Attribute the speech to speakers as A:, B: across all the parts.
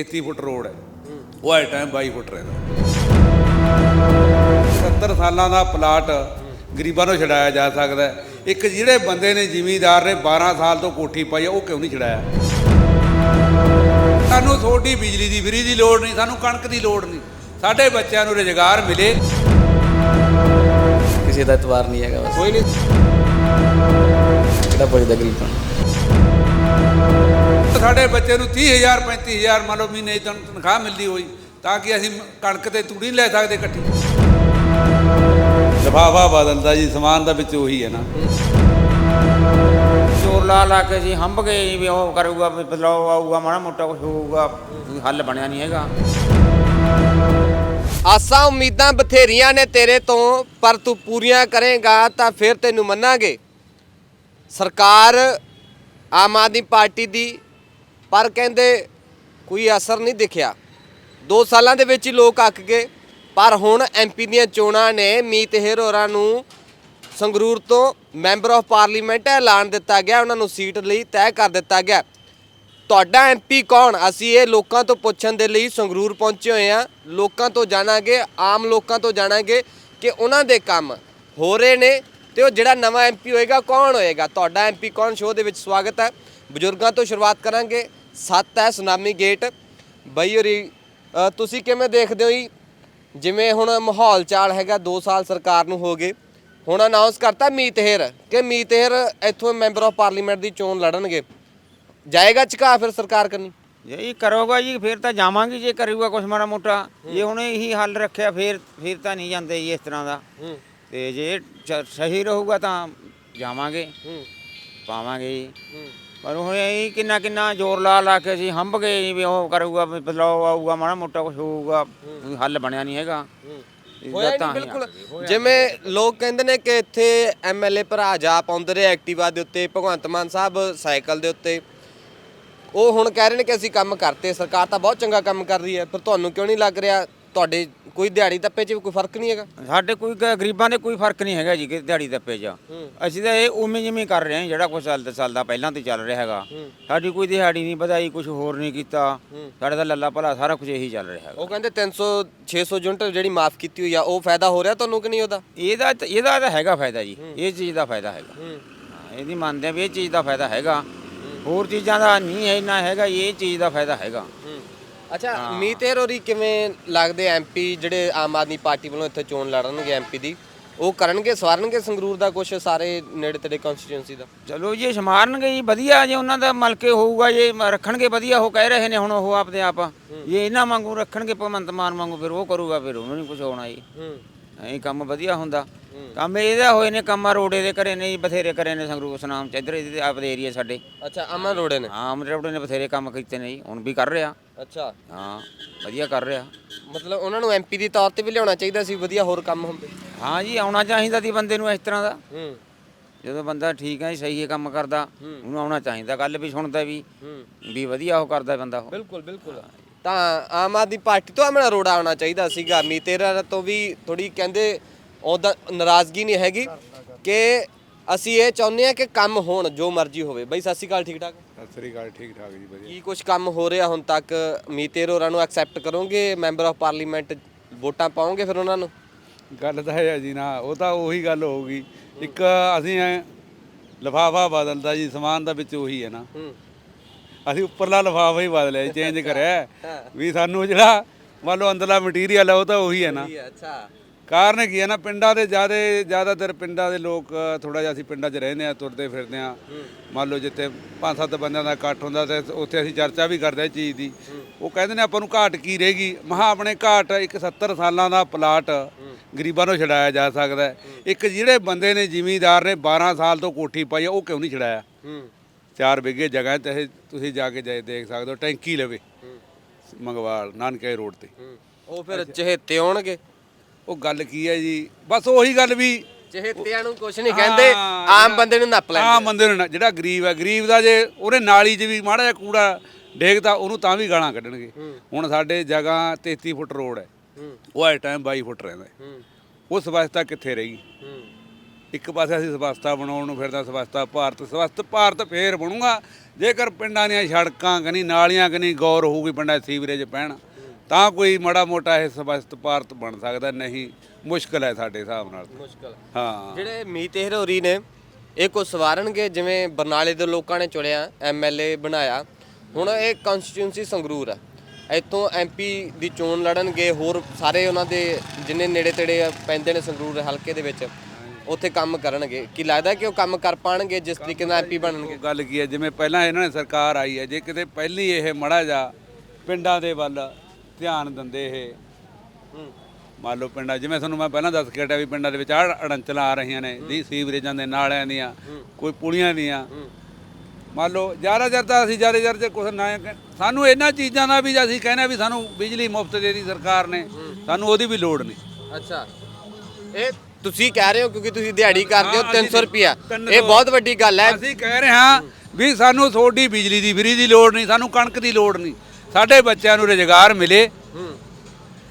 A: 33 foot road ਹੈ। ਉਹ ਹੈ ਟਾਈਮ 22 ਫੁੱਟ ਰਹਿੰਦਾ। 70 ਸਾਲਾਂ ਦਾ ਪਲਾਟ ਗਰੀਬਾਂ ਨੂੰ ਛਡਾਇਆ ਜਾ ਸਕਦਾ। ਇੱਕ ਜਿਹੜੇ ਬੰਦੇ ਨੇ ਜ਼ਿਮੀਂਦਾਰ ਨੇ 12 ਸਾਲ ਤੋਂ ਕੋਠੀ ਪਾਈ ਉਹ ਕਿਉਂ ਨਹੀਂ ਛਡਾਇਆ? ਸਾਨੂੰ ਥੋੜੀ ਬਿਜਲੀ ਦੀ ਫਰੀ ਦੀ ਲੋੜ ਨਹੀਂ ਸਾਨੂੰ ਕਣਕ ਦੀ ਲੋੜ ਨਹੀਂ। ਸਾਡੇ ਬੱਚਿਆਂ ਨੂੰ ਰੁਜ਼ਗਾਰ ਮਿਲੇ।
B: ਕਿਸੇ ਦਾ ਇਤਵਾਰ ਨਹੀਂ ਹੈਗਾ
A: ਕੋਈ ਨਹੀਂ।
B: ਕਿਹੜਾ ਪੁੱਛਦਾ ਗਰੀਬਾਂ
A: ਸਾਡੇ ਬੱਚੇ ਨੂੰ 30000 35000 ਮੰਨ ਲਓ ਮਹੀਨੇ ਦੀ ਤਨ- ਤਨਖਾਹ ਮਿਲਦੀ ਹੋਈ ਤਾਂ ਕਿ ਅਸੀਂ ਕਣਕ ਤੇ ਤੂੜੀ ਨਹੀਂ ਲੈ ਸਕਦੇ ਇਕੱਠੀ। ਲਫਾਫਾ ਬਦਲਦਾ ਜੀ ਸਮਾਨ ਦਾ ਵਿੱਚ ਉਹੀ ਹੈ ਨਾ।
C: ਚੋਰ ਲਾ ਲਾ ਕੇ ਜੀ ਹੰਬ ਗਏ ਜੀ ਵੀ ਉਹ ਕਰੂਗਾ ਵੀ ਬਦਲਾਅ ਆਊਗਾ ਮਾੜਾ ਮੋਟਾ ਕੁਝ ਹੋਊਗਾ ਕੋਈ ਹੱਲ ਬਣਿਆ ਨਹੀਂ ਹੈਗਾ।
D: ਆਸਾਂ ਉਮੀਦਾਂ ਬਥੇਰੀਆਂ ਨੇ ਤੇਰੇ ਤੋਂ ਪਰ ਤੂੰ ਪੂਰੀਆਂ ਕਰੇਗਾ ਤਾਂ ਫਿਰ ਤੈਨੂੰ ਮੰਨਾਂਗੇ। ਸਰਕਾਰ ਆਮ ਆਦਮੀ ਪਾਰਟੀ ਦੀ ਪਰ ਕਹਿੰਦੇ ਕੋਈ ਅਸਰ ਨਹੀਂ ਦਿਖਿਆ। 2 ਸਾਲਾਂ ਦੇ ਵਿੱਚ ਹੀ ਲੋਕ ਅੱਕ ਗਏ। ਪਰ ਹੁਣ ਐਮਪੀ ਦੀਆਂ ਚੋਣਾਂ ਨੇ ਮੀਤ ਹੇਰ ਹੋਰਾਂ ਨੂੰ ਸੰਗਰੂਰ ਤੋਂ ਮੈਂਬਰ ਆਫ ਪਾਰਲੀਮੈਂਟ ਐਲਾਨ ਦਿੱਤਾ ਗਿਆ। ਉਹਨਾਂ ਨੂੰ ਸੀਟ ਲਈ ਤੈਅ ਕਰ ਦਿੱਤਾ ਗਿਆ। ਤੁਹਾਡਾ ਐਮਪੀ ਕੌਣ? ਅਸੀਂ ਇਹ ਲੋਕਾਂ ਤੋਂ ਪੁੱਛਣ ਦੇ ਲਈ ਸੰਗਰੂਰ ਪਹੁੰਚੇ ਹੋਏ ਆ ਲੋਕਾਂ ਤੋਂ ਜਾਣਾਂਗੇ, ਆਮ ਲੋਕਾਂ ਤੋਂ ਜਾਣਾਂਗੇ ਕਿ ਉਹਨਾਂ ਦੇ ਕੰਮ ਹੋ ਰਹੇ ਨੇ ਤੇ ਉਹ ਜਿਹੜਾ ਨਵਾਂ ਐਮਪੀ ਹੋਏਗਾ ਕੌਣ ਹੋਏਗਾ? ਤੁਹਾਡਾ ਐਮਪੀ ਕੌਣ? ਸ਼ੋਅ ਦੇ ਵਿੱਚ ਸਵਾਗਤ ਹੈ। ਬਜ਼ੁਰਗਾਂ ਤੋਂ ਸ਼ੁਰੂਆਤ ਕਰਾਂਗੇ। ਸੱਤ ਹੈ ਸੁਨਾਮੀ ਗੇਟ। ਬਈ ਹੋਰੀ ਤੁਸੀਂ ਕਿਵੇਂ ਦੇਖਦੇ ਹੋ ਜੀ? ਜਿਵੇਂ ਹੁਣ ਮਾਹੌਲ ਚਾਲ ਹੈਗਾ 2 ਸਾਲ ਸਰਕਾਰ ਨੂੰ ਹੋ ਗਏ। ਹੁਣ ਅਨਾਉਂਸ ਕਰਤਾ ਮੀਤ ਹੇਰ ਕਿ ਮੀਤ ਹੇਰ ਇੱਥੋਂ ਮੈਂਬਰ ਆਫ ਪਾਰਲੀਮੈਂਟ ਦੀ ਚੋਣ ਲੜਨਗੇ। ਜਾਏਗਾ ਝੁਕਾ ਫਿਰ ਸਰਕਾਰ ਕਰਨੀ
C: ਜੇ ਇਹ ਕਰੋਗਾ ਜੀ ਫਿਰ ਤਾਂ ਜਾਵਾਂਗੇ ਜੇ ਕਰੂਗਾ ਕੁਛ ਮਾੜਾ ਮੋਟਾ। ਜੇ ਹੁਣ ਇਹੀ ਹੱਲ ਰੱਖਿਆ ਫਿਰ ਫਿਰ ਤਾਂ ਨਹੀਂ ਜਾਂਦੇ ਜੀ ਇਸ ਤਰ੍ਹਾਂ ਦਾ। ਤੇ ਜੇ ਸਹੀ ਰਹੂਗਾ ਤਾਂ ਜਾਵਾਂਗੇ। ਪਾਵਾਂਗੇ ਜੀ। ਪਰ ਹੁਣ ਇਹ ਕਿੰਨਾ ਕਿੰਨਾ ਜ਼ੋਰ ਲਾ ਲਾ ਕੇ ਅਸੀਂ ਹੰਬ ਗਏ ਜੀ ਵੀ ਉਹ ਕਰੂਗਾ ਵੀ ਬਦਲਾਅ ਆਊਗਾ ਮਾੜਾ ਮੋਟਾ ਕੁਝ ਹੋਊਗਾ ਕੋਈ ਹੱਲ ਬਣਿਆ ਨਹੀਂ ਹੈਗਾ।
D: ਹੋਇਆ ਨਹੀਂ ਬਿਲਕੁਲ। ਜਿਵੇਂ ਲੋਕ ਕਹਿੰਦੇ ਨੇ ਕਿ ਇੱਥੇ ਐਮਐਲਏ ਭਰਾ ਜਾ ਪਾਉਂਦੇ ਰਹੇ ਐਕਟਿਵਾ ਦੇ ਉੱਤੇ ਭਗਵੰਤ ਮਾਨ ਸਾਹਿਬ ਸਾਈਕਲ ਦੇ ਉੱਤੇ। ਉਹ ਹੁਣ ਕਹਿ ਰਹੇ ਨੇ ਕਿ ਅਸੀਂ ਕੰਮ ਕਰਤੇ ਸਰਕਾਰ ਤਾਂ ਬਹੁਤ ਚੰਗਾ ਕੰਮ ਕਰ ਰਹੀ ਹੈ ਪਰ ਤੁਹਾਨੂੰ ਕਿਉਂ ਨਹੀਂ ਲੱਗ ਰਿਹਾ? ਤੁਹਾਡੇ ਕੋਈ ਦਿਹਾੜੀ ਦੱਪੇ 'ਚ ਵੀ ਕੋਈ ਫ਼ਰਕ ਨਹੀਂ ਹੈਗਾ?
C: ਸਾਡੇ ਕੋਈ ਗ- ਗਰੀਬਾਂ ਦੇ ਕੋਈ ਫ਼ਰਕ ਨਹੀਂ ਹੈਗਾ ਜੀ ਕਿ ਦਿਹਾੜੀ ਦੱਪੇ 'ਚ। ਅਸੀਂ ਤਾਂ ਇਹ ਉਵੇਂ ਜਿਵੇਂ ਕਰ ਰਹੇ ਹਾਂ ਜਿਹੜਾ ਕੁਝ ਚੱਲਦਾ ਚੱਲਦਾ ਪਹਿਲਾਂ ਤੋਂ ਚੱਲ ਰਿਹਾ ਹੈਗਾ। ਸਾਡੀ ਕੋਈ ਦਿਹਾੜੀ ਨਹੀਂ ਵਧਾਈ ਕੁਝ ਹੋਰ ਨਹੀਂ ਕੀਤਾ। ਸਾਡੇ ਤਾਂ ਲੱਲਾ ਭਲਾ ਸਾਰਾ ਕੁਝ ਇਹੀ ਚੱਲ ਰਿਹਾ ਹੈਗਾ।
D: ਉਹ ਕਹਿੰਦੇ 300 600 ਯੂਨਿਟ ਜਿਹੜੀ ਮਾਫ ਕੀਤੀ ਹੋਈ ਆ ਉਹ ਫਾਇਦਾ ਹੋ ਰਿਹਾ ਤੁਹਾਨੂੰ ਕਿ ਨਹੀਂ ਉਹਦਾ?
C: ਇਹਦਾ ਤਾਂ- ਇਹਦਾ ਤਾਂ ਹੈਗਾ ਫਾਇਦਾ ਜੀ। ਇਹ ਚੀਜ਼ ਦਾ ਫਾਇਦਾ ਹੈਗਾ। ਹਾਂ, ਇਹਦੀ ਮੰਨਦੇ ਆ ਵੀ ਇਹ ਚੀਜ਼ ਦਾ ਫਾਇਦਾ ਹੈਗਾ। ਹੋਰ ਚੀਜ਼ਾਂ ਦਾ ਨਹੀਂ ਇੰਨਾ ਹੈਗਾ ਇਹ ਚੀਜ਼ ਦਾ ਫਾਇਦਾ ਹੈਗਾ।
D: ਅੱਛਾ ਮੀਤੇਰ ਹੋਰੀ ਕਿਵੇਂ ਲੱਗਦੇ ਐਮਪੀ ਜਿਹੜੇ ਆਮ ਆਦਮੀ ਪਾਰਟੀ ਵੱਲੋਂ ਇੱਥੇ ਚੋਣ ਲੜਨਗੇ ਐਮਪੀ ਦੀ? ਉਹ ਕਰਨਗੇ ਸਵਾਰਨਗੇ ਸੰਗਰੂਰ ਦਾ ਕੁਝ ਸਾਰੇ ਨੇੜੇ ਤੇੜੇ ਕਨਸਟੀਟਿਊਂਸੀ ਦਾ?
C: ਚਲੋ ਜੇ ਸਮਾਰਨਗੇ ਜੀ ਵਧੀਆ ਜੇ ਉਹਨਾਂ ਦਾ ਮਲਕੇ ਹੋਊਗਾ ਜੇ ਰੱਖਣਗੇ ਵਧੀਆ ਉਹ ਕਹਿ ਰਹੇ ਨੇ ਹੁਣ ਉਹ ਆਪਦੇ ਆਪ। ਜੇ ਇਹਨਾਂ ਵਾਂਗੂ ਰੱਖਣਗੇ ਭਗਵੰਤ ਮਾਨ ਵਾਂਗੂ ਫਿਰ ਉਹ ਕਰੂਗਾ ਫਿਰ ਉਹਨੂੰ ਨਹੀਂ ਕੁਝ ਹੋਣਾ ਜੀ। ਐਂ ਕੰਮ ਵਧੀਆ ਹੁੰਦਾ। ਕੰਮ ਇਹਦਾ ਹੋਏ ਨੇ ਕੰਮਾਂ ਰੋਡੇ ਦੇ ਕਰੇ ਨੇ ਜੀ ਬਥੇਰੇ ਕਰੇ ਨੇ ਸੰਗਰੂਰ ਸੁਨਾਮ ਚ ਇੱਧਰ ਇਹਦੇ ਆਪਦੇ ਏਰੀਆ ਸਾਡੇ।
D: ਅੱਛਾ ਅਮਨ ਰੋੜੇ ਨੇ?
C: ਹਾਂ ਰੋਡੇ ਨੇ ਬਥੇਰੇ ਕੰਮ ਕੀਤੇ ਨੇ ਜੀ ਹੁਣ ਵੀ ਕਰ ਰਿਹਾ।
D: ਅੱਛਾ।
C: ਹਾਂ ਵਧੀਆ ਕਰ ਰਿਹਾ।
D: ਮਤਲਬ ਉਹਨਾਂ ਨੂੰ ਐਮਪੀ ਦੀ ਤੌਰ ਤੇ ਵੀ ਲਿਆਉਣਾ ਚਾਹੀਦਾ ਸੀ ਵਧੀਆ ਹੋਰ ਕੰਮ ਹੁੰਦੇ।
C: ਹਾਂ ਜੀ ਆਉਣਾ ਚਾਹੀਦਾ ਸੀ ਬੰਦੇ ਨੂੰ ਇਸ ਤਰ੍ਹਾਂ ਦਾ।
D: ਹੂੰ।
C: ਜਦੋਂ ਬੰਦਾ ਠੀਕ ਹੈ ਸਹੀ ਹੈ ਕੰਮ ਕਰਦਾ ਉਹਨੂੰ ਆਉਣਾ ਚਾਹੀਦਾ ਗੱਲ ਵੀ ਸੁਣਦਾ ਵੀ ਵੀ ਵਧੀਆ ਉਹ ਕਰਦਾ ਬੰਦਾ ਉਹ।
D: ਬਿਲਕੁਲ ਬਿਲਕੁਲ। ਤਾਂ ਆਮ ਆਦਮੀ ਪਾਰਟੀ ਤੋਂ ਅਮਨ ਅਰੋੜਾ ਆਉਣਾ ਚਾਹੀਦਾ ਸੀਗਾ। ਮੀਤੇਰਾ ਤੋਂ ਵੀ ਥੋੜੀ ਕਹਿੰਦੇ ਉਹਦਾ ਨਾਰਾਜ਼ਗੀ ਨਹੀਂ ਹੈਗੀ ਕਿ ਅਸੀਂ ਇਹ ਚਾਹੁੰਦੇ ਆ ਕਿ ਕੰਮ ਹੋਣ ਜੋ ਮਰਜ਼ੀ ਹੋਵੇ। ਬਈ ਸਤਿ ਸ਼੍ਰੀ ਅਕਾਲ ਠੀਕ ਠਾਕ
A: ਸਤਿ ਸ੍ਰੀ ਅਕਾਲ ਠੀਕ ਠਾਕ ਜੀ ਵਧੀਆ।
D: ਕੀ ਕੁਝ ਕੰਮ ਹੋ ਰਿਹਾ ਹੁਣ ਤੱਕ? ਮੀਤੇਰ ਹੋਰਾਂ ਨੂੰ ਐਕਸੈਪਟ ਕਰੋਗੇ? ਮੈਂਬਰ ਆਫ ਪਾਰਲੀਮੈਂਟ ਵੋਟਾਂ ਪਾਓਗੇ ਫਿਰ ਉਹਨਾਂ ਨੂੰ?
A: ਗੱਲ ਤਾਂ ਹੈ ਜੀ ਨਾ ਉਹ ਤਾਂ ਉਹੀ ਗੱਲ ਹੋਊਗੀ। ਇੱਕ ਅਸੀਂ ਲਫਾਫਾ ਬਦਲਦਾ ਜੀ ਸਮਾਨ ਦਾ ਵਿੱਚ ਉਹੀ ਹੈ ਨਾ। ਅਸੀਂ ਉੱਪਰਲਾ ਲਫਾਫਾ ਹੀ ਬਦਲਿਆ ਚੇਂਜ ਕਰਿਆ। ਵੀ ਸਾਨੂੰ ਜਿਹੜਾ ਮੰਨ ਲਓ ਅੰਦਰਲਾ ਮਟੀਰੀਅਲ ਹੈ ਉਹ ਤਾਂ ਉਹੀ ਹੈ ਨਾ।
D: ਅੱਛਾ।
A: ਕਾਰਨ ਕੀ ਹੈ ਨਾ ਪਿੰਡਾਂ ਦੇ ਜਿਆਦੇ ਜ਼ਿਆਦਾਤਰ ਪਿੰਡਾਂ ਦੇ ਲੋਕ ਥੋੜਾ ਜਿਹਾ ਅਸੀਂ ਪਿੰਡਾਂ 'ਚ ਰਹਿੰਦੇ ਆ ਤੁਰਦੇ ਫਿਰਦੇ ਆ ਮੰਨ ਲਓ ਜਿੱਥੇ ਪੰਜ ਸੱਤ ਬੰਦਿਆਂ ਦਾ ਇਕੱਠ ਹੁੰਦਾ ਤੇ ਉੱਥੇ ਅਸੀਂ ਚਰਚਾ ਵੀ ਕਰਦੇ ਆ ਚੀਜ਼ ਦੀ। ਉਹ ਕਹਿੰਦੇ ਨੇ ਆਪਾਂ ਨੂੰ ਘਾਟ ਕੀ ਰਹੇਗੀ ਮਹਾ ਆਪਣੇ ਘਾਟ ਇੱਕ 70 ਸਾਲਾਂ ਦਾ ਪਲਾਟ ਗਰੀਬਾਂ ਨੂੰ ਛਡਾਇਆ ਜਾ ਸਕਦਾ। ਇੱਕ ਜਿਹੜੇ ਬੰਦੇ ਨੇ ਜ਼ਿਮੀਂਦਾਰ ਨੇ 12 ਸਾਲ ਤੋਂ ਕੋਠੀ ਪਾਈ ਉਹ ਕਿਉਂ ਨਹੀਂ ਛਡਾਇਆ? ਚਾਰ ਵਿਗੇ ਜਗ੍ਹਾ ਤੇ ਤੁਸੀਂ ਜਾ ਕੇ ਜਾਏ ਦੇਖ ਸਕਦੇ ਹੋ ਟੈਂਕੀ ਲਵੇ ਮੰਗਵਾਲ ਨਾਨਕੇ ਰੋਡ ਤੇ।
D: ਉਹ ਫਿਰ ਚਹੇਤੇ ਹੋਣਗੇ
A: ਉਹ ਗੱਲ ਕੀ ਹੈ ਜੀ? ਬਸ ਉਹੀ ਗੱਲ ਵੀ
D: ਚਹੇਤਿਆਂ ਨੂੰ ਕੁਝ ਨਹੀਂ ਕਹਿੰਦੇ
A: ਹਾਂ,
D: ਆਮ ਬੰਦੇ ਨੂੰ ਨੱਪ ਲੈਂਦੇ
A: ਆਮ ਬੰਦੇ ਨੂੰ ਨਾ- ਜਿਹੜਾ ਗਰੀਬ ਹੈ ਗਰੀਬ ਦਾ ਜੇ ਉਹਨੇ ਨਾਲੀ 'ਚ ਵੀ ਮਾੜਾ ਜਿਹਾ ਕੂੜਾ ਡੇਗਦਾ ਉਹਨੂੰ ਤਾਂ ਵੀ ਗਾਲਾਂ ਕੱਢਣਗੇ। ਹੁਣ ਸਾਡੇ ਜਗ੍ਹਾ 33 ਫੁੱਟ ਰੋਡ ਹੈ।
D: ਹੂੰ।
A: ਉਹ ਹੈ ਟਾਈਮ 22 ਫੁੱਟ ਰਹਿੰਦਾ ਹੈ।
D: ਹੂੰ।
A: ਉਸ ਵਸਤਾ ਕਿੱਥੇ ਰਹੀ?
D: ਹੂੰ।
A: ਇੱਕ ਪਾਸੇ ਅਸੀਂ ਸਵਸਥਾ ਬਣਾਉਣ ਨੂੰ ਫਿਰਦਾ ਸਵਸਥਾ ਭਾਰਤ ਸਵਸਥ ਭਾਰਤ ਫੇਰ ਬਣੂਗਾ। ਜੇਕਰ ਪਿੰਡਾਂ ਦੀਆਂ ਸੜਕਾਂ ਕਨੀ ਨਾਲੀਆਂ ਕਨੀ ਗੌਰ ਹੋਊਗੀ ਪਿੰਡਾਂ 'ਚ ਸੀਵਰੇਜ ਪੈਣ। ਤਾਂ ਕੋਈ ਮਾੜਾ ਮੋਟਾ ਇਹ ਸਵਸਥ ਭਾਰਤ ਬਣ ਸਕਦਾ ਨਹੀਂ। ਮੁਸ਼ਕਲ ਹੈ ਸਾਡੇ ਹਿਸਾਬ ਨਾਲ।
D: ਮੁਸ਼ਕਲ।
A: ਹਾਂ।
D: ਜਿਹੜੇ ਮੀਤ ਹਰੋਰੀ ਨੇ ਇਹ ਕੁਝ ਸਵਾਰਨਗੇ ਜਿਵੇਂ ਬਰਨਾਲੇ ਦੇ ਲੋਕਾਂ ਨੇ ਚੁਣਿਆ ਐਮਐਲਏ ਬਣਾਇਆ। ਹੁਣ ਇਹ ਕਨਸਟੀਟਿਊਂਸੀ ਸੰਗਰੂਰ ਆ। ਇੱਥੋਂ ਐਮਪੀ ਦੀ ਚੋਣ ਲੜਨਗੇ ਹੋਰ ਸਾਰੇ ਉਹਨਾਂ ਦੇ ਜਿੰਨੇ ਨੇੜੇ ਤੇੜੇ ਪੈਂਦੇ ਨੇ ਸੰਗਰੂਰ ਹਲਕੇ ਦੇ ਵਿੱਚ ਉੱਥੇ ਕੰਮ ਕਰਨਗੇ। ਕੀ ਲੱਗਦਾ ਕਿ ਉਹ ਕੰਮ ਕਰ ਪਾਣਗੇ ਜਿਸ ਤਰੀਕੇ ਨਾਲ ਐਮਪੀ ਬਣਨਗੇ?
A: ਗੱਲ ਕੀ ਹੈ ਜਿਵੇਂ ਪਹਿਲਾਂ ਇਹਨਾਂ ਨੇ ਸਰਕਾਰ ਆਈ ਹੈ ਜੇ ਕਿਤੇ ਪਹਿਲੀ ਇਹ ਮੜਾ ਜਾ ਪਿੰਡਾਂ ਦੇ ਵੱਲ ਧਿਆਨ ਦਿੰਦੇ ਇਹ। ਮੰਨ ਲਓ ਪਿੰਡਾਂ ਜਿਵੇਂ ਤੁਹਾਨੂੰ ਮੈਂ ਪਹਿਲਾਂ ਦੱਸ ਕੇ ਹਟਿਆ ਵੀ ਪਿੰਡਾਂ ਦੇ ਵਿੱਚ ਆ ਅੜੰਚਲਾਂ ਆ ਰਹੀਆਂ ਨੇ ਦੀ ਸੀਵਰੇਜਾਂ ਦੇ ਨਾਲਿਆਂ ਦੀਆਂ ਕੋਈ ਪੁਲੀਆਂ ਦੀਆਂ। ਮੰਨ ਲਓ ਜ਼ਿਆਦਾ ਜਰ ਤਾਂ ਅਸੀਂ ਜ਼ਿਆਦਾ ਜਰ ਜੇ ਕੁਛ ਨਾ ਸਾਨੂੰ ਇਹਨਾਂ ਚੀਜ਼ਾਂ ਦਾ ਵੀ ਅਸੀਂ ਕਹਿੰਦੇ ਵੀ ਸਾਨੂੰ ਬਿਜਲੀ ਮੁਫਤ ਦੇ ਦੀ ਸਰਕਾਰ ਨੇ ਸਾਨੂੰ ਉਹਦੀ ਵੀ ਲੋੜ ਨਹੀਂ।
D: ਅੱਛਾ। ਇਹ ਤੁਸੀਂ ਕਹਿ ਰਹੇ ਹੋ ਕਿਉਂਕਿ ਤੁਸੀਂ ਦਿਹਾੜੀ ਕਰਦੇ ਹੋ
A: ਹਾਂ,
D: 300
A: ਅਸੀਂ
D: ਰੁਪਿਆ
A: ਤਿੰਨ
D: ਇਹ
A: ਸੌ-
D: ਬਹੁਤ ਵੱਡੀ ਗੱਲ ਹੈ।
A: ਅਸੀਂ ਕਹਿ ਰਹੇ ਹਾਂ ਵੀ ਸਾਨੂੰ ਤੁਹਾਡੀ ਬਿਜਲੀ ਦੀ ਫਰੀ ਦੀ ਲੋੜ ਨਹੀਂ ਸਾਨੂੰ ਕਣਕ ਦੀ ਲੋੜ ਨਹੀਂ। ਸਾਡੇ ਬੱਚਿਆਂ ਨੂੰ ਰੁਜ਼ਗਾਰ ਮਿਲੇ।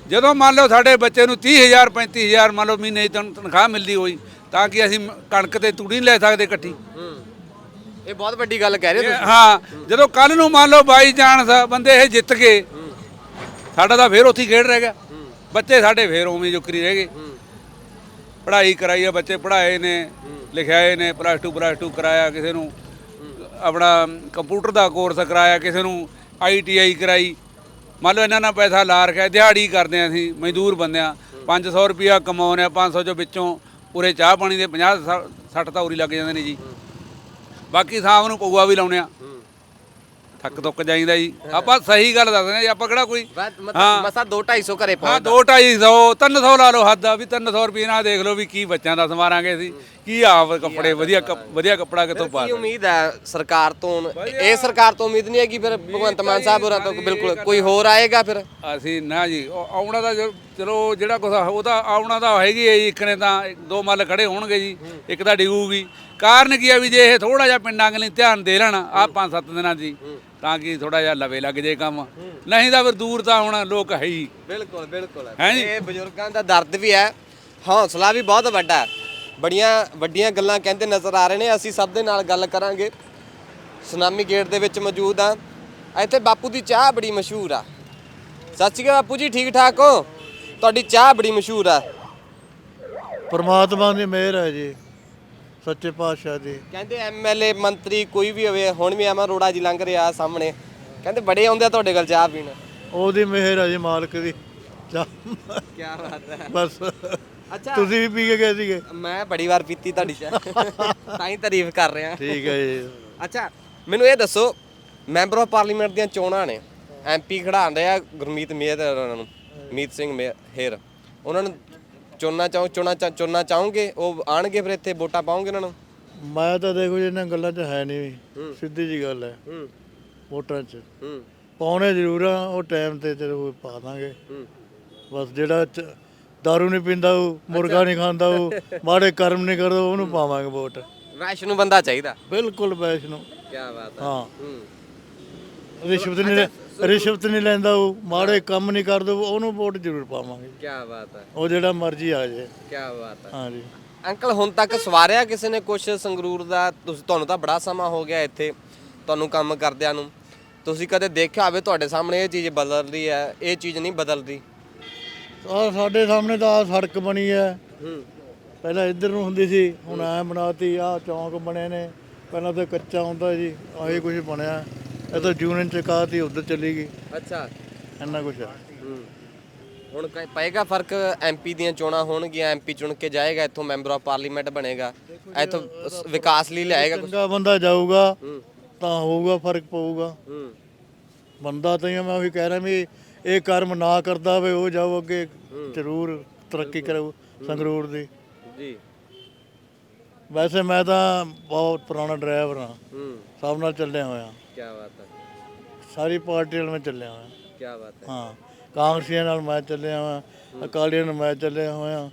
A: ਜਦੋਂ ਮੰਨ ਲਓ ਸਾਡੇ ਬੱਚੇ ਨੂੰ 30000 35000 ਮੰਨ ਲਓ ਮਹੀਨੇ ਦੀ ਤਨ- ਤਨਖਾਹ ਮਿਲਦੀ ਹੋਈ ਤਾਂ ਕਿ ਅਸੀਂ ਕਣਕ ਤੇ ਤੂੜੀ ਨਹੀਂ ਲੈ ਸਕਦੇ ਇਕੱਠੀ?
D: ਇਹ ਬਹੁਤ ਵੱਡੀ ਗੱਲ ਕਹਿ ਰਹੇ ਹੋ
A: ਹਾਂ ਜਦੋਂ ਕੱਲ ਨੂੰ ਮੰਨ ਲਓ ਬਾਈ ਚਾਂਸ ਬੰਦੇ ਇਹ ਜਿੱਤ ਗਏ ਸਾਡਾ ਤਾਂ ਫੇਰ ਉੱਥੇ ਹੀ ਖੇਡ ਰਹਿ ਗਿਆ। ਬੱਚੇ ਸਾਡੇ ਫੇਰ ਉਵੇਂ ਜੁਕਰੀ ਰਹਿ ਗਏ। ਪੜ੍ਹਾਈ ਕਰਾਈ ਆ ਬੱਚੇ ਪੜ੍ਹਾਏ ਨੇ ਲਿਖਾਏ ਨੇ ਪਲੱਸ 2 ਪਲੱਸ 2 ਕਰਾਇਆ ਕਿਸੇ ਨੂੰ। ਆਪਣਾ ਕੰਪਿਊਟਰ ਦਾ ਕੋਰਸ ਕਰਾਇਆ ਕਿਸੇ ਨੂੰ। ਆਈਟੀਆਈ ਕਰਾਈ। ਮੰਨ ਲਓ ਇਹਨਾਂ ਨਾਲ ਪੈਸਾ ਲਾ ਰੱਖਿਆ, ਦਿਹਾੜੀ ਕਰਦੇ ਆ ਅਸੀਂ, ਮਜ਼ਦੂਰ ਬੰਦੇ ਆ 500 ਰੁਪਿਆ ਕਮਾਉਂਦੇ ਆ 500 ਚੋਂ ਵਿੱਚੋਂ ਉਰੇ ਚਾਹ ਪਾਣੀ ਦੇ 50 60 ਤਾਂ ਉਰੀ ਲੱਗ ਜਾਂਦੇ ਨੇ ਜੀ। ਬਾਕੀ ਸ਼ਾਮ ਨੂੰ ਪਊਆ ਵੀ ਲਾਉਣੇ ਆ ਥੱਕ ਤੁੱਕ ਜਾਈਦਾ ਜੀ। ਆਪਾਂ ਸਹੀ ਗੱਲ ਦੱਸਦੇ ਆ ਜੀ ਆਪਾਂ ਕਿਹੜਾ ਕੋਈ ਹਾਂ।
D: ਮਸਾ 2 250 ਘਰੇ
A: ਹਾਂ
D: ਪਹੁੰਚਦਾ।
A: 2 250 300 ਲਾ ਲਓ ਹੱਦ ਆ ਵੀ 300 ਰੁਪਏ ਨਾਲ ਦੇਖ ਲਓ ਵੀ ਕੀ ਬੱਚਿਆਂ ਦਾ ਸਮਾਰਾਂਗੇ ਅਸੀਂ ਕੀ ਆਪ ਕੱਪੜੇ ਵਧੀਆ ਕੱਪ- ਵਧੀਆ ਕੱਪੜਾ ਕਿੱਥੋਂ ਪਾ
D: ਕੀ ਉਮੀਦ ਹੈ ਸਰਕਾਰ ਤੋਂ? ਇਹ ਸਰਕਾਰ ਤੋਂ ਉਮੀਦ ਨਹੀਂ ਹੈ ਕਿ ਫਿਰ ਭਗਵੰਤ ਮਾਨ ਸਾਹਿਬ ਹੋਰਾਂ ਤੋਂ ਬਿਲਕੁਲ ਕੋਈ ਹੋਰ ਆਏਗਾ ਫਿਰ?
A: ਅਸੀਂ ਨਾ ਜੀ ਉਹ ਆਉਣਾ ਦਾ ਚਲੋ ਜਿਹੜਾ ਕੁਛ ਉਹ ਤਾਂ ਆਉਣਾ ਦਾ ਹੈਗੀ ਹੈ ਜੀ ਇੱਕ ਨੇ ਤਾਂ ਦੋ ਮੱਲ ਖੜੇ ਹੋਣਗੇ ਜੀ ਇੱਕ ਤਾਂ ਡਿਗੂਗੀ ਕਾਰਨ ਕੀ ਆ ਵੀ ਜੇ ਇਹ ਥੋੜਾ ਜਿਹਾ ਪਿੰਡਾਂ ਕਲੀ ਧਿਆਨ ਦੇ ਲੈਣ ਆ ਪੰਜ ਸੱਤ ਦਿਨਾਂ ਦੀ ਤਾਂ ਕਿ ਥੋੜਾ ਜਿਹਾ ਲਵੇ ਲੱਗ ਜੇ ਕੰਮ। ਨਹੀਂ ਤਾਂ ਫਿਰ ਦੂਰ ਤਾਂ ਹੁਣ ਲੋਕ ਹੈ ਹੀ।
D: ਬਿਲਕੁਲ ਬਿਲਕੁਲ।
A: ਹੈਂ ਜੀ?
D: ਇਹ ਬਜ਼ੁਰਗਾਂ ਦਾ ਦਰਦ ਵੀ ਹੈ ਹੌਸਲਾ ਵੀ ਬਹੁਤ ਵੱਡਾ ਹੈ। ਬੜੀਆਂ ਵੱਡੀਆਂ ਗੱਲਾਂ ਕਹਿੰਦੇ ਨਜ਼ਰ ਆ ਰਹੇ ਨੇ ਅਸੀਂ ਸਭ ਦੇ ਨਾਲ ਗੱਲ ਕਰਾਂਗੇ। ਸੁਨਾਮੀ ਗੇਟ ਦੇ ਵਿੱਚ ਮੌਜੂਦ ਆ ਇੱਥੇ ਬਾਪੂ ਦੀ ਚਾਹ ਬੜੀ ਮਸ਼ਹੂਰ ਆ। ਸਤਿ ਸ਼੍ਰੀ ਅਕਾਲ ਬਾਪੂ ਜੀ ਠੀਕ ਠਾਕ ਹੋ? ਤੁਹਾਡੀ ਚਾਹ ਬੜੀ ਮਸ਼ਹੂਰ ਆ।
E: ਪਰਮਾਤਮਾ ਦੀ ਮਿਹਰ ਹੈ ਜੀ ਸੱਚੇ ਪਾਤਸ਼ਾਹ ਦੀ।
D: ਕਹਿੰਦੇ ਐਮਐਲਏ ਮੰਤਰੀ ਕੋਈ ਵੀ ਹੋਵੇ ਹੁਣ ਵੀ ਐਮਾ ਰੋੜਾ ਜੀ ਲੰਘ ਰਿਹਾ ਸਾਹਮਣੇ। ਕਹਿੰਦੇ ਬੜੇ ਆਉਂਦੇ ਆ ਤੁਹਾਡੇ ਕੋਲ ਚਾਹ ਪੀਣ।
E: ਉਹਦੀ ਮਿਹਰ ਹੈ ਜੀ ਮਾਲਕ ਦੀ। ਚਾਹ
D: ਕੀ ਬਾਤ ਹੈ।
E: ਬਸ।
D: ਅੱਛਾ।
E: ਤੁਸੀਂ ਵੀ ਪੀ ਕੇ ਗਏ ਸੀਗੇ?
D: ਮੈਂ ਬੜੀ ਵਾਰ ਪੀਤੀ ਤੁਹਾਡੀ ਚਾਹ। ਤਾਂ ਹੀ ਤਾਰੀਫ ਕਰ ਰਿਹਾ।
E: ਠੀਕ ਹੈ ਜੀ।
D: ਅੱਛਾ ਮੈਨੂੰ ਇਹ ਦੱਸੋ ਮੈਂਬਰ ਆਫ ਪਾਰਲੀਮੈਂਟ ਦੀਆਂ ਚੋਣਾਂ ਨੇ। ਐਮਪੀ ਖੜਾਉਣ ਰਿਹਾ ਗੁਰਮੀਤ ਉਹਨਾਂ ਨੂੰ। ਮੀਤ ਸਿੰਘ ਹੇਰ। ਉਹਨਾਂ ਨੂੰ ਚੁਣਨਾ ਚਾਹੋ ਚੁਣਾ ਚੁਣਨਾ ਚਾਹੋਗੇ? ਉਹ ਆਣਗੇ ਫਿਰ ਇੱਥੇ ਵੋਟਾਂ ਪਾਉਂਗੇ ਉਹਨਾਂ ਨੂੰ?
E: ਮੈਂ ਤਾਂ ਦੇਖੋ ਜੀ ਇਹਨਾਂ ਗੱਲਾਂ 'ਚ ਹੈ ਨਹੀਂ। ਸਿੱਧੀ ਜੀ ਗੱਲ ਹੈ।
D: ਹੂੰ।
E: ਵੋਟਾਂ 'ਚ।
D: ਹੂੰ।
E: ਪਾਉਣੇ ਜ਼ਰੂਰ ਆ ਉਹ ਟਾਈਮ ਤੇ ਜਦੋਂ ਪਾ ਦਾਂਗੇ।
D: ਹੂੰ।
E: ਬਸ ਜਿਹੜਾ ਚ- ਦਾਰੂ ਨਹੀਂ ਪੀਂਦਾ ਉਹ ਮੁਰਗਾ ਨਹੀਂ ਖਾਂਦਾ ਉਹ ਮਾੜੇ ਕਰਮ ਨਹੀਂ ਕਰਦਾ ਉਹਨੂੰ ਪਾਵਾਂਗੇ ਵੋਟ।
D: ਵੈਸ਼ਨੂ ਬੰਦਾ ਚਾਹੀਦਾ।
E: ਬਿਲਕੁਲ ਵੈਸ਼ਨੂੰ।
D: ਕੀ ਬਾਤ ਹੈ।
E: ਹਾਂ।
D: ਹੂੰ।
E: ਰਿਸ਼ਵਤ ਨਹੀਂ ਰਿਸ਼ਵਤ ਨਹੀਂ ਲੈਂਦਾ ਉਹ ਮਾੜੇ ਕੰਮ ਨਹੀਂ ਕਰਦਾ ਉਹਨੂੰ ਵੋਟ ਜ਼ਰੂਰ ਪਾਵਾਂਗੇ।
D: ਕੀ ਬਾਤ ਹੈ।
E: ਉਹ ਜਿਹੜਾ ਮਰਜ਼ੀ ਆ ਜਾਏ।
D: ਕੀ ਬਾਤ ਹੈ।
E: ਹਾਂਜੀ।
D: ਅੰਕਲ ਹੁਣ ਤੱਕ ਸਵਾਰਿਆ ਕਿਸੇ ਨੇ ਕੁਛ ਸੰਗਰੂਰ ਦਾ? ਤੁਸੀਂ ਤੁਹਾਨੂੰ ਤਾਂ ਬੜਾ ਸਮਾਂ ਹੋ ਗਿਆ ਇੱਥੇ ਤੁਹਾਨੂੰ ਕੰਮ ਕਰਦਿਆਂ ਨੂੰ। ਤੁਸੀਂ ਕਦੇ ਦੇਖਿਆ ਹੋਵੇ ਤੁਹਾਡੇ ਸਾਹਮਣੇ ਇਹ ਚੀਜ਼ ਬਦਲਦੀ ਹੈ ਇਹ ਚੀਜ਼ ਨਹੀਂ ਬਦਲਦੀ?
E: ਆ ਸਾਡੇ ਸਾਹਮਣੇ ਤਾਂ ਆਹ ਸੜਕ ਬਣੀ ਹੈ।
D: ਹੂੰ।
E: ਪਹਿਲਾਂ ਇੱਧਰ ਨੂੰ ਹੁੰਦੀ ਸੀ ਹੁਣ ਐ ਬਣਾਤੀ ਆ ਚੌਂਕ ਬਣੇ ਨੇ। ਪਹਿਲਾਂ ਤਾਂ ਕੱਚਾ ਹੁੰਦਾ ਜੀ ਆਹੀ ਕੁਝ ਬਣਿਆ। ਇਹ ਤਾਂ ਯੂਨੀਅਨ ਚ ਕਾਤੀ ਉਧਰ ਚਲੀ ਗਈ।
D: ਅੱਛਾ।
E: ਇੰਨਾ ਕੁਝ ਹੈ।
D: ਹੂੰ। ਹੁਣ ਕ- ਪਏਗਾ ਫ਼ਰਕ ਐਮਪੀ ਦੀਆਂ ਚੋਣਾਂ ਹੋਣਗੀਆਂ ਐਮਪੀ ਚੁਣ ਕੇ ਜਾਏਗਾ ਇੱਥੋਂ ਮੈਂਬਰ ਆਫ ਪਾਰਲੀਮੈਂਟ ਬਣੇਗਾ। ਇੱਥੋਂ ਸ- ਵਿਕਾਸ ਲਈ ਲਿਆਏਗਾ ਕੁਛ।
E: ਚੰਗਾ ਬੰਦਾ ਜਾਊਗਾ
D: ਹੂੰ।
E: ਤਾਂ ਹੋਊਗਾ ਫ਼ਰਕ ਪਊਗਾ।
D: ਹੂੰ।
E: ਬੰਦਾ ਤਾਂ ਹੀ ਆ, ਮੈਂ ਉਹੀ ਕਹਿ ਰਿਹਾ ਵੀ ਇਹ ਕਰਮ ਨਾ ਕਰਦਾ ਹੋਵੇ ਉਹ ਜਾਓ ਅੱਗੇ ਜ਼ਰੂਰ ਤਰੱਕੀ ਕਰੂ ਸੰਗਰੂਰ ਦੀ।
D: ਜੀ।
E: ਵੈਸੇ ਮੈਂ ਤਾਂ ਬਹੁਤ ਪੁਰਾਣਾ ਡਰਾਈਵਰ ਹਾਂ।
D: ਹੂੰ।
E: ਸਭ ਨਾਲ ਚੱਲਿਆ ਹੋਇਆ।
D: ਕੀ ਬਾਤ ਹੈ।
E: ਸਾਰੀ ਪਾਰਟੀ ਨਾਲ ਮੈਂ ਚੱਲਿਆ ਹੋਇਆ।
D: ਕੀ ਬਾਤ ਹੈ।
E: ਹਾਂ ਕਾਂਗਰਸੀਆਂ ਨਾਲ ਮੈਂ ਚੱਲਿਆ ਹੋਇਆ ਅਕਾਲੀਆਂ ਨਾਲ ਮੈਂ ਚੱਲਿਆ ਹੋਇਆ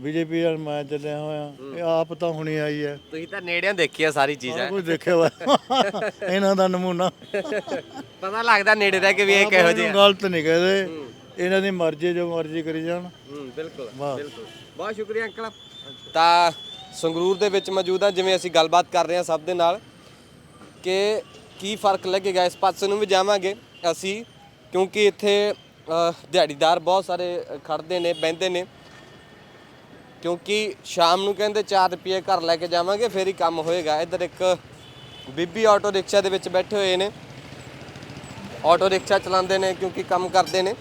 E: ਬੀਜੇਪੀ ਨਾਲ ਮੈਂ ਚੱਲਿਆ ਹੋਇਆ। ਇਹ ਆਪ ਤਾਂ ਹੁਣੀ ਆਈ ਹੈ।
D: ਤੁਸੀਂ ਤਾਂ ਨੇੜਿਆਂ ਦੇਖੀ ਆ ਸਾਰੀ ਚੀਜ਼ਾਂ।
E: ਕੁਝ ਦੇਖਿਆ ਹੋਇਆ ਇਹਨਾਂ ਦਾ ਨਮੂਨਾ।
D: ਪਤਾ ਲੱਗਦਾ ਨੇੜੇ ਰਹਿ ਕੇ ਵੀ ਇਹ ਕਿਹੋ ਜਿਹੇ
E: ਗਲਤ ਨਹੀਂ ਕਹਦੇ। ਇਹਨਾਂ ਦੀ ਮਰਜ਼ੀ ਜੋ ਮਰਜ਼ੀ ਕਰੀ ਜਾਣ।
D: ਹੂੰ ਬਿਲਕੁਲ। ਬਿਲਕੁਲ। ਬਹੁਤ ਸ਼ੁਕਰੀਆ ਅੰਕਲ। ਤਾਂ ਸੰਗਰੂਰ ਦੇ ਵਿੱਚ ਮੌਜੂਦ ਹਾਂ ਜਿਵੇਂ ਅਸੀਂ ਗੱਲਬਾਤ ਕਰ ਰਹੇ ਹਾਂ ਸਭ ਦੇ ਨਾਲ ਕਿ ਕੀ ਫ਼ਰਕ ਲੱਗੇਗਾ, ਇਸ ਪਾਸੇ ਨੂੰ ਵੀ ਜਾਵਾਂਗੇ ਅਸੀਂ, ਕਿਉਂਕਿ ਇੱਥੇ ਦਿਹਾੜੀਦਾਰ ਬਹੁਤ ਸਾਰੇ ਖੜਦੇ ਨੇ, ਬਹਿੰਦੇ ਨੇ। ਕਿਉਂਕਿ ਸ਼ਾਮ ਨੂੰ ਕਹਿੰਦੇ 4 ਰੁਪਏ ਘਰ ਲੈ ਕੇ ਜਾਵਾਂਗੇ, ਫੇਰ ਹੀ ਕੰਮ ਹੋਏਗਾ। ਇੱਧਰ ਇੱਕ ਬੀਬੀ ਆਟੋ ਰਿਕਸ਼ਾ ਦੇ ਵਿੱਚ ਬੈਠੇ ਹੋਏ ਨੇ। ਆਟੋ ਰਿਕਸ਼ਾ ਚਲਾਉਂਦੇ ਨੇ, ਕਿਉਂਕਿ ਕੰਮ ਕਰਦੇ ਨੇ।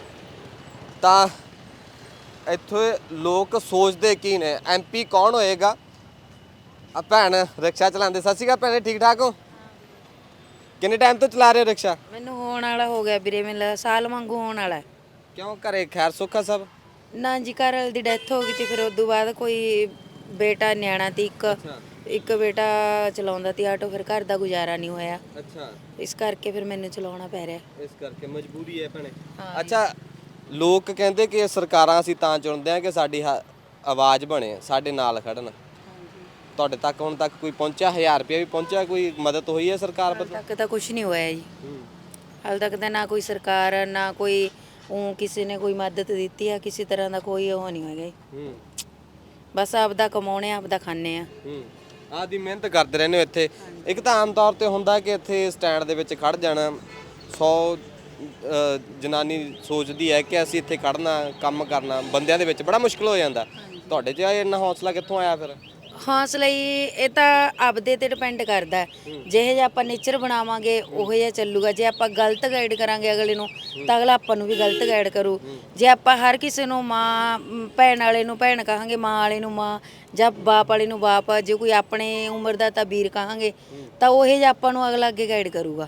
D: ਤਾਂ ਇੱਥੇ ਲੋਕ ਸੋਚਦੇ ਕੀ ਨੇ ਐਮਪੀ ਕੌਣ ਹੋਏਗਾ? ਆ ਭੈਣ ਰਿਕਸ਼ਾ ਚਲਾਉਂਦੇ ਸਤਿ ਸ਼੍ਰੀ ਅਕਾਲ ਭੈਣੇ ਠੀਕ ਠਾਕ ਹੋ? ਕਿੰਨੇ ਟਾਈਮ ਤੋਂ ਚਲਾ ਰਹੇ ਹੋ ਰਿਕਸ਼ਾ?
F: ਮੈਨੂੰ ਹੋਣ ਵਾਲਾ ਹੋ ਗਿਆ ਵੀਰੇ ਮੈਨੂੰ ਲੱਗਦਾ ਸਾਲ ਵਾਂਗੂ ਹੋਣ ਵਾਲਾ ਹੈ।
D: ਕਿਉਂ ਘਰੇ ਖੈਰ ਸੁੱਖਾ ਸਭ?
F: ਨਾ ਜੀ ਘਰ ਵਾਲੇ ਦੀ ਡੈਥ ਹੋ ਗਈ ਤੇ ਫਿਰ ਉਸ ਤੋਂ ਬਾਅਦ ਕੋਈ ਬੇਟਾ ਨਿਆਣਾ ਤੀ ਇੱਕ ਇੱਕ ਬੇਟਾ ਚਲਾਉਂਦਾ ਤੀ ਆਟੋ ਫਿਰ ਘਰ ਦਾ ਗੁਜ਼ਾਰਾ ਨਹੀਂ ਹੋਇਆ।
D: ਅੱਛਾ।
F: ਇਸ ਕਰਕੇ ਫਿਰ ਮੈਨੂੰ ਚਲਾਉਣਾ ਪੈ ਰਿਹਾ।
D: ਇਸ ਕਰਕੇ ਮਜਬੂਰੀ ਹੈ ਭੈਣੇ। ਅੱਛਾ ਲੋਕ ਕਹਿੰਦੇ ਕਿ ਸਰਕਾਰਾਂ ਅਸੀਂ ਤਾਂ ਚੁਣਦੇ ਆ ਕਿ ਸਾਡੀ ਹ- ਆਵਾਜ਼ ਬਣੇ ਸਾਡੇ ਨਾਲ ਖੜਨ। ਤੁਹਾਡੇ ਤੱਕ ਹੁਣ ਤੱਕ ਕੋਈ ਪਹੁੰਚਿਆ? 1000 ਰੁਪਏ ਵੀ ਪਹੁੰਚਿਆ? ਕੋਈ ਮਦਦ ਹੋਈ ਹੈ ਸਰਕਾਰ
F: ਹਾਲ
D: ਵੱਲੋਂ
F: ਤੱਕ ਤਾਂ ਕੁਝ ਨਹੀਂ ਹੋਇਆ ਜੀ। ਹਾਲ ਤੱਕ ਤਾਂ ਨਾ ਕੋਈ ਸਰਕਾਰ ਨਾ ਕੋਈ ਉਹ ਕਿਸੇ ਨੇ ਕੋਈ ਮਦਦ ਦਿੱਤੀ ਆ ਕਿਸੇ ਤਰ੍ਹਾਂ ਦਾ ਕੋਈ ਉਹ ਨਹੀਂ ਹੈਗਾ ਜੀ।
D: ਹੂੰ।
F: ਬਸ ਆਪਦਾ ਕਮਾਉਣੇ ਆਪਦਾ ਖਾਣੇ ਆ।
D: ਹੂੰ। ਆਦੀ ਮਿਹਨਤ ਕਰਦੇ ਰਹਿੰਦੇ ਹੋ ਇੱਥੇ। ਇੱਕ ਤਾਂ ਆਮ ਤੌਰ ਤੇ ਹੁੰਦਾ ਕਿ ਇੱਥੇ ਸਟੈਂਡ ਦੇ ਵਿੱਚ ਖੜ ਜਾਣਾ 100 ਜਨਾਨੀ ਸੋਚਦੀ ਹੈ ਕਿ ਅਸੀਂ ਇੱਥੇ ਖੜਨਾ ਕੰਮ ਕਰਨਾ ਬੰਦਿਆਂ ਦੇ ਵਿੱਚ ਬੜਾ ਮੁਸ਼ਕਲ ਹੋ ਜਾਂਦਾ। ਤੁਹਾਡੇ 'ਚ ਇਹ ਇੰਨਾ ਹੌਸਲਾ ਕਿੱਥੋਂ ਆਇਆ ਫਿਰ?
F: ਹੌਸਲਾ ਹੀ ਇਹ ਤਾਂ ਆਪਦੇ ਤੇ ਡਿਪੈਂਡ ਕਰਦਾ ਹੈ। ਜਿਹੇ ਜਿਹਾ ਆਪਾਂ ਨੇਚਰ ਬਣਾਵਾਂਗੇ ਉਹੋ ਜਿਹਾ ਚੱਲੂਗਾ। ਜੇ ਆਪਾਂ ਗਲਤ ਗਾਈਡ ਕਰਾਂਗੇ ਅਗਲੇ ਨੂੰ ਤਾਂ ਅਗਲਾ ਆਪਾਂ ਨੂੰ ਵੀ ਗਲਤ ਗਾਈਡ ਕਰੂ। ਜੇ ਆਪਾਂ ਹਰ ਕਿਸੇ ਨੂੰ ਮਾਂ ਮ, ਭੈਣ ਵਾਲੇ ਨੂੰ ਭੈਣ ਕਹਾਂਗੇ ਮਾਂ ਵਾਲੇ ਨੂੰ ਮਾਂ ਜਾਂ ਬਾਪ ਵਾਲੇ ਨੂੰ ਬਾਪ ਜੇ ਕੋਈ ਆਪਣੇ ਉਮਰ ਦਾ ਤਾਂ ਵੀਰ ਕਹਾਂਗੇ ਤਾਂ ਉਹੇ ਜਿਹਾ ਆਪਾਂ ਨੂੰ ਅਗਲਾ ਅੱਗੇ ਗਾਈਡ ਕਰੂਗਾ।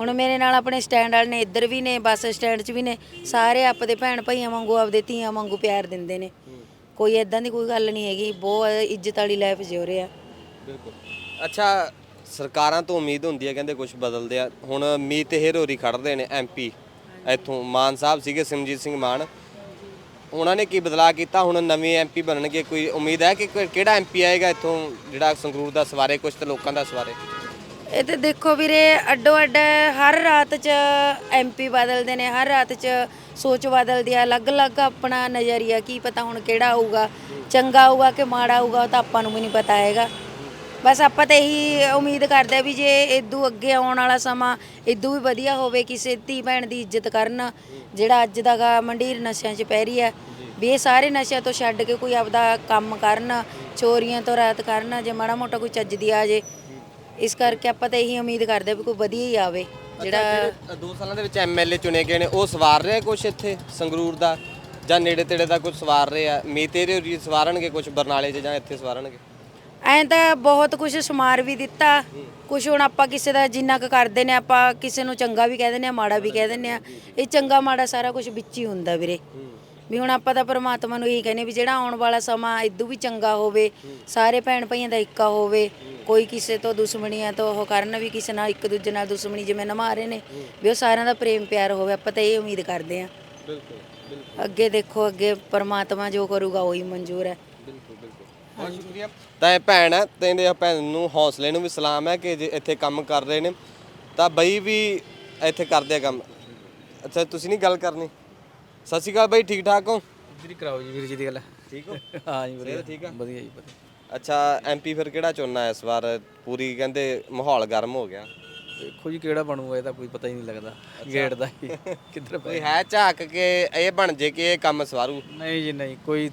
F: ਹੁਣ ਮੇਰੇ ਨਾਲ ਆਪਣੇ ਸਟੈਂਡ ਵਾਲੇ ਨੇ ਇੱਧਰ ਵੀ ਨੇ ਬੱਸ ਸਟੈਂਡ 'ਚ ਵੀ ਨੇ ਸਾਰੇ ਆਪਦੇ ਭੈਣ ਭਾਈਆਂ ਵਾਂਗੂ ਆਪਦੇ ਧੀਆਂ ਵਾਂਗੂ ਪਿਆਰ ਦਿੰਦੇ ਨੇ। ਕੋਈ ਇਦਾਂ ਦੀ ਕੋਈ ਗੱਲ ਨਹੀਂ ਹੈਗੀ ਬਹੁਤ ਇੱਜ਼ਤ ਵਾਲੀ ਲਾਈਫ ਜਿਉ ਰਹੇ ਆ।
D: ਬਿਲਕੁਲ। ਅੱਛਾ ਸਰਕਾਰਾਂ ਤੋਂ ਉਮੀਦ ਹੁੰਦੀ ਹੈ ਕਹਿੰਦੇ ਕੁਝ ਬਦਲਦੇ ਆ। ਹੁਣ ਮੀਤ ਹੇਰੋਰੀ ਖੜਦੇ ਨੇ ਐਮਪੀ ਇੱਥੋਂ ਮਾਨ ਸਾਹਿਬ ਸੀਗੇ ਸਿਮਰਜੀਤ ਸਿੰਘ ਮਾਨ। ਉਹਨਾਂ ਨੇ ਕੀ ਬਦਲਾਅ ਕੀਤਾ? ਹੁਣ ਨਵੇਂ ਐਮਪੀ ਬਣਨਗੇ ਕੋਈ ਉਮੀਦ ਹੈ ਕਿ ਕਿਹੜਾ ਐਮਪੀ ਆਏਗਾ ਇੱਥੋਂ ਜਿਹੜਾ ਸੰਗਰੂਰ ਦਾ ਸਵਾਰੇ ਕੁਝ ਤੇ ਲੋਕਾਂ ਦਾ ਸਵਾਰੇ?
F: ਇਹ ਤੇ ਦੇਖੋ ਵੀਰੇ ਅੱਡੋ ਅੱਡ ਹਰ ਰਾਤ 'ਚ ਐਮਪੀ ਬਦਲਦੇ ਨੇ ਹਰ ਰਾਤ 'ਚ ਸੋਚ ਬਦਲਦੀ ਆ, ਅਲੱਗ-ਅਲੱਗ ਆਪਣਾ ਨਜ਼ਰੀਆ, ਕੀ ਪਤਾ ਹੁਣ ਕਿਹੜਾ ਆਊਗਾ, ਚੰਗਾ ਆਊਗਾ ਕਿ ਮਾੜਾ ਆਊਗਾ, ਉਹ ਤਾਂ ਆਪਾਂ ਨੂੰ ਵੀ ਨਹੀਂ ਪਤਾ ਹੈਗਾ। ਬਸ ਆਪਾਂ ਤਾਂ ਇਹੀ ਉਮੀਦ ਕਰਦੇ ਆ ਵੀ ਜੇ ਇਦੋਂ ਅੱਗੇ ਆਉਣ ਵਾਲਾ ਸਮਾਂ ਇਦੋਂ ਵੀ ਵਧੀਆ ਹੋਵੇ ਕਿਸੇ ਧੀ ਭੈਣ ਦੀ ਇੱਜ਼ਤ ਕਰਨ, ਜਿਹੜਾ ਅੱਜ ਦਾ ਗਾ ਮੰਡੀਰ ਨਸ਼ਿਆਂ 'ਚ ਪੈ ਰਹੀ ਹੈ ਵੀ ਇਹ ਸਾਰੇ ਨਸ਼ਿਆਂ ਤੋਂ ਛੱਡ ਕੇ ਕੋਈ ਆਪਦਾ ਕੰਮ ਕਰਨ, ਚੋਰੀਆਂ ਤੋਂ ਰਾਤ ਕਰਨ, ਜੇ ਮਾੜਾ ਮੋਟਾ ਕੋਈ ਚੱਜ ਦੀ ਆ ਜੇ। ਇਸ ਕਰਕੇ ਆਪਾਂ ਤਾਂ ਇਹੀ ਉਮੀਦ ਕਰਦੇ ਆ ਵੀ ਕੋਈ ਵਧੀਆ ਹੀ ਆਵੇ। ਜਿਹੜਾ
D: 2 ਸਾਲਾਂ ਦੇ ਵਿੱਚ ਐਮਐਲਏ ਚੁਣੇ ਗਏ ਨੇ ਉਹ ਸਵਾਰ ਰਹੇ ਕੁਝ ਇੱਥੇ ਸੰਗਰੂਰ ਦਾ? ਜਾਂ ਨੇੜੇ ਤੇੜੇ ਦਾ ਕੁਝ ਸਵਾਰ ਰਹੇ? ਆ ਮੀਤ ਹੇਰੋਰੀ ਸਵਾਰਨਗੇ ਕੁਝ ਬਰਨਾਲੇ 'ਚ ਜਾਂ ਇੱਥੇ ਸਵਾਰਨਗੇ?
F: ਐਂ ਤਾਂ ਬਹੁਤ ਕੁਝ ਸਮਾਰ ਵੀ ਦਿੱਤਾ। ਕੁਝ ਹੁਣ ਆਪਾਂ ਕਿਸੇ ਦਾ ਜਿੰਨਾ ਕੁ ਕਰਦੇ ਨੇ ਆਪਾਂ ਕਿਸੇ ਨੂੰ ਚੰਗਾ ਵੀ ਕਹਿ ਦਿੰਦੇ ਆ ਮਾੜਾ ਵੀ ਕਹਿ ਦਿੰਦੇ ਆ ਇਹ ਚੰਗਾ ਮਾੜਾ ਸਾਰਾ ਕੁਝ ਵਿੱਚ ਹੀ ਹੁੰਦਾ ਵੀਰੇ। ਵੀ ਹੁਣ ਆਪਾਂ ਤਾਂ ਪਰਮਾਤਮਾ ਨੂੰ ਇਹੀ ਕਹਿੰਦੇ ਵੀ ਜਿਹੜਾ ਆਉਣ ਵਾਲਾ ਸਮਾਂ ਇਦੋਂ ਵੀ ਚੰਗਾ ਹੋਵੇ ਸਾਰੇ ਭੈਣ ਭਾਈਆਂ ਦਾ ਇੱਕਾ ਹੋਵੇ ਕੋਈ ਕਿਸੇ ਤੋਂ ਦੁਸ਼ਮਣੀਆਂ ਤੋਂ ਉਹ ਕਰਨ ਵੀ ਕਿਸੇ ਨਾਲ ਇੱਕ ਦੂਜੇ ਨਾਲ ਦੁਸ਼ਮਣੀ ਜਿਵੇਂ ਨਿਭਾ ਰਹੇ ਨੇ ਵੀ ਉਹ ਸਾਰਿਆਂ ਦਾ ਪ੍ਰੇਮ ਪਿਆਰ ਹੋਵੇ ਆਪਾਂ ਤਾਂ ਇਹ ਉਮੀਦ ਕਰਦੇ ਆ
D: ਬਿਲਕੁਲ
F: ਅੱਗੇ ਦੇਖੋ ਅੱਗੇ ਪਰਮਾਤਮਾ ਜੋ ਕਰੂਗਾ ਉਹੀ ਮਨਜ਼ੂਰ ਹੈ।
D: ਬਿਲਕੁਲ ਬਿਲਕੁਲ। ਬਹੁਤ ਸ਼ੁਕਰੀਆ। ਤਾਂ ਇਹ ਭੈਣ ਹੈ ਤੇ ਇਹਦੇ ਭੈਣ ਨੂੰ ਹੌਸਲੇ ਨੂੰ ਵੀ ਸਲਾਮ ਹੈ ਕਿ ਜੇ ਇੱਥੇ ਕੰਮ ਕਰ ਰਹੇ ਨੇ। ਤਾਂ ਬਈ ਵੀ ਇੱਥੇ ਕਰਦੇ ਆ ਕੰਮ। ਅੱਛਾ ਤੁਸੀਂ ਨਹੀਂ ਗੱਲ ਕਰਨੀ? ਸਤਿ ਸ਼੍ਰੀ ਅਕਾਲ ਬਈ ਠੀਕ ਠਾਕ ਹੋ?
B: ਵੀਰ ਕਰਾਓ ਜੀ ਵੀਰ ਜੀ ਦੀ ਗੱਲ।
D: ਠੀਕ ਹੋ?
B: ਹਾਂ ਜੀ ਵਧੀਆ।
D: ਠੀਕ ਆ?
B: ਵਧੀਆ ਜੀ ਵਧੀਆ।
D: ਅੱਛਾ ਐਮਪੀ ਫਿਰ ਕਿਹੜਾ ਚੁਣਨਾ ਇਸ ਵਾਰ? ਪੂਰੀ ਕਹਿੰਦੇ ਮਾਹੌਲ ਗਰਮ ਹੋ ਗਿਆ।
B: ਦੇਖੋ ਜੀ ਕਿਹੜਾ ਬਣੂਗਾ ਇਹਦਾ ਕੋਈ ਪਤਾ ਹੀ ਨਹੀਂ ਲੱਗਦਾ। ਗੇਟ ਦਾ ਹੀ। ਕਿੱਧਰ
D: ਕੋਈ ਹੈ ਝਾਕ ਕੇ ਇਹ ਬਣ ਜੇ ਕਿ ਇਹ ਕੰਮ ਸਵਾਰੂ?
B: ਨਹੀਂ ਜੀ ਨਹੀਂ। ਕੋਈ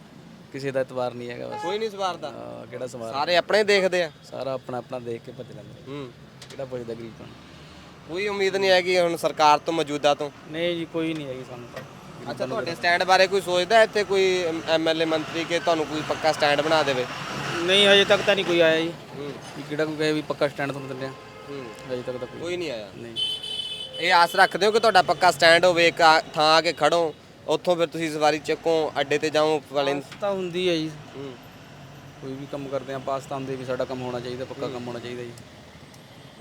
B: ਕਿਸੇ ਦਾ ਇਤਬਾਰ ਨਹੀਂ ਹੈਗਾ ਬਸ।
D: ਕੋਈ ਨਹੀਂ ਸਵਾਰਦਾ।
B: ਹਾਂ, ਕਿਹੜਾ ਸਮਾਰ
D: ਸਾਰੇ ਆਪਣੇ ਦੇਖਦੇ ਆ।
B: ਸਾਰਾ ਆਪਣਾ ਆਪਣਾ ਦੇਖ ਕੇ ਭੱਜ ਲੈਂਦੇ
D: ਹੂੰ।
B: ਕਿਹੜਾ ਪੁੱਛਦਾ ਗਰੀਬ ਨੂੰ
D: ਕੋਈ ਉਮੀਦ ਨਹੀਂ ਹੈਗੀ ਹੁਣ ਸਰਕਾਰ ਤੋਂ ਮੌਜੂਦਾ ਤੋਂ?
B: ਨਹੀਂ ਜੀ ਕੋਈ ਨਹੀਂ ਹੈਗੀ ਸਾਨੂੰ ਤਾਂ।
D: ਅੱਛਾ ਤੁਹਾਡੇ ਸਟੈਂਡ ਬਾਰੇ ਕੋਈ ਸੋਚਦਾ ਇੱਥੇ ਕੋਈ ਐਮਐਲਏ ਮੰਤਰੀ ਕਿ ਤੁਹਾਨੂੰ ਕੋਈ ਪੱਕਾ ਸਟੈਂਡ ਬਣਾ ਦੇਵੇ?
B: ਨਹੀਂ ਹਜੇ ਤੱਕ ਤਾਂ ਨਹੀਂ ਕੋਈ ਆਇਆ ਜੀ। ਵੀ ਕਿਹੜਾ ਕੋਈ ਕਹੇ ਵੀ ਪੱਕਾ ਸਟੈਂਡ ਤੁਹਾਨੂੰ ਦਿੰਦੇ ਆ। ਹਜੇ ਤੱਕ ਤਾਂ ਕੋਈ
D: ਕੋਈ ਨਹੀਂ ਆਇਆ?
B: ਨਹੀਂ।
D: ਇਹ ਆਸ ਰੱਖਦੇ ਹੋ ਕਿ ਤੁਹਾਡਾ ਪੱਕਾ ਸਟੈਂਡ ਹੋਵੇ ਇੱਕ ਆ- ਥਾਂ ਆ ਕੇ ਖੜੋ? ਉੱਥੋਂ ਫਿਰ ਤੁਸੀਂ ਸਵਾਰੀ ਚੱਕੋ ਅੱਡੇ ਤੇ ਜਾਓ ਵਾਲੇ।
B: ਤਾਂ ਹੁੰਦੀ ਹੈ ਜੀ। ਕੋਈ ਵੀ ਕੰਮ ਕਰਦੇ ਆ ਪਾਸ ਤਾਂ ਹੁੰਦੇ ਵੀ ਸਾਡਾ ਕੰਮ ਹੋਣਾ ਚਾਹੀਦਾ ਪੱਕਾ ਕੰਮ ਹੋਣਾ ਚਾਹੀਦਾ ਜੀ।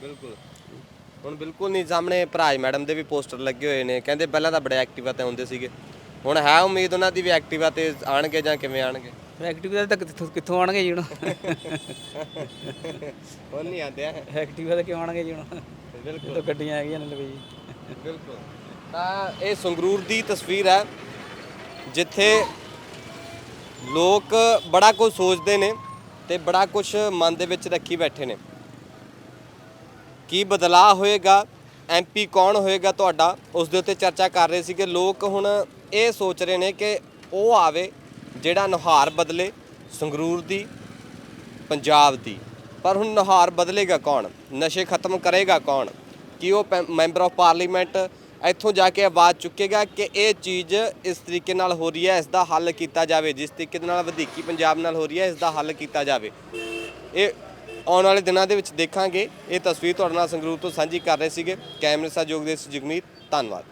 D: ਬਿਲਕੁਲ। ਹੁਣ ਬਿਲਕੁਲ ਨਹੀਂ ਸਾਹਮਣੇ ਭਰਾਜ ਮੈਡਮ ਦੇ ਵੀ ਪੋਸਟਰ ਲੱਗੇ ਹੋਏ ਨੇ ਕਹਿੰਦੇ ਪਹਿਲਾਂ ਤਾਂ ਬੜੇ ਐਕਟਿਵਾ ਤੇ ਆਉਂਦੇ ਸੀਗੇ ਹੁਣ ਹੈ ਉਮੀਦ ਉਹਨਾਂ ਦੀ ਵੀ ਐਕਟਿਵਾ ਤੇ ਆਣਗੇ ਜਾਂ ਕਿਵੇਂ ਆਣਗੇ?
B: ਐਕਟਿਵਾ ਤਾਂ ਕਿੱਥੋਂ ਕਿੱਥੋਂ ਆਣਗੇ ਜੀ ਹੁਣ?
D: ਹੁਣ ਨਹੀਂ ਆਉਂਦੇ ਆ।
B: ਐਕਟਿਵਾ ਤਾਂ ਕਿਉਂ ਆਣਗੇ ਜੀ ਹੁਣ? ਬਿਲਕੁਲ। ਤਾਂ ਗੱਡੀਆਂ ਹੈਗੀਆਂ ਨੇ ਲਵੇ ਜੀ।
D: ਬਿਲਕੁਲ। ਤਾਂ ਇਹ ਸੰਗਰੂਰ ਦੀ ਤਸਵੀਰ ਹੈ ਜਿੱਥੇ ਲੋਕ ਬੜਾ ਕੁਝ ਸੋਚਦੇ ਨੇ ਤੇ ਬੜਾ ਕੁਝ ਮਨ ਦੇ ਵਿੱਚ ਰੱਖੀ ਬੈਠੇ ਨੇ। ਕੀ ਬਦਲਾਅ ਹੋਏਗਾ? ਐਮਪੀ ਕੌਣ ਹੋਏਗਾ ਤੁਹਾਡਾ? ਉਸ ਦੇ ਉੱਤੇ ਚਰਚਾ ਕਰ ਰਹੇ ਸੀਗੇ। ਲੋਕ ਹੁਣ ਇਹ ਸੋਚ ਰਹੇ ਨੇ ਕਿ ਉਹ ਆਵੇ ਜਿਹੜਾ ਨੁਹਾਰ ਬਦਲੇ ਸੰਗਰੂਰ ਦੀ, ਪੰਜਾਬ ਦੀ। ਪਰ ਹੁਣ ਨੁਹਾਰ ਬਦਲੇਗਾ ਕੌਣ? ਨਸ਼ੇ ਖਤਮ ਕਰੇਗਾ ਕੌਣ? ਕੀ ਉਹ ਪੈ- ਮੈਂਬਰ ਆਫ ਪਾਰਲੀਮੈਂਟ ਇੱਥੋਂ ਜਾ ਕੇ ਆਵਾਜ਼ ਚੁੱਕੇਗਾ ਕਿ ਇਹ ਚੀਜ਼ ਇਸ ਤਰੀਕੇ ਨਾਲ ਹੋ ਰਹੀ ਹੈ, ਇਸ ਦਾ ਹੱਲ ਕੀਤਾ ਜਾਵੇ, ਜਿਸ ਤਰੀਕੇ ਦੇ ਨਾਲ ਵਧੀਕੀ ਪੰਜਾਬ ਨਾਲ ਹੋ ਰਹੀ ਹੈ, ਇਸ ਦਾ ਹੱਲ ਕੀਤਾ ਜਾਵੇ? ਇਹ ਆਉਣ ਵਾਲੇ ਦਿਨਾਂ ਦੇ ਵਿੱਚ ਦੇਖਾਂਗੇ। ਇਹ ਤਸਵੀਰ ਤੁਹਾਡੇ ਨਾਲ ਸੰਗਰੂਰ ਤੋਂ ਸਾਂਝੀ ਕਰ ਰਹੇ ਸੀਗੇ। ਕੈਮਰੇ ਸਹਿਯੋਗ ਦੇ ਜਗਮੀਤ। ਧੰਨਵਾਦ।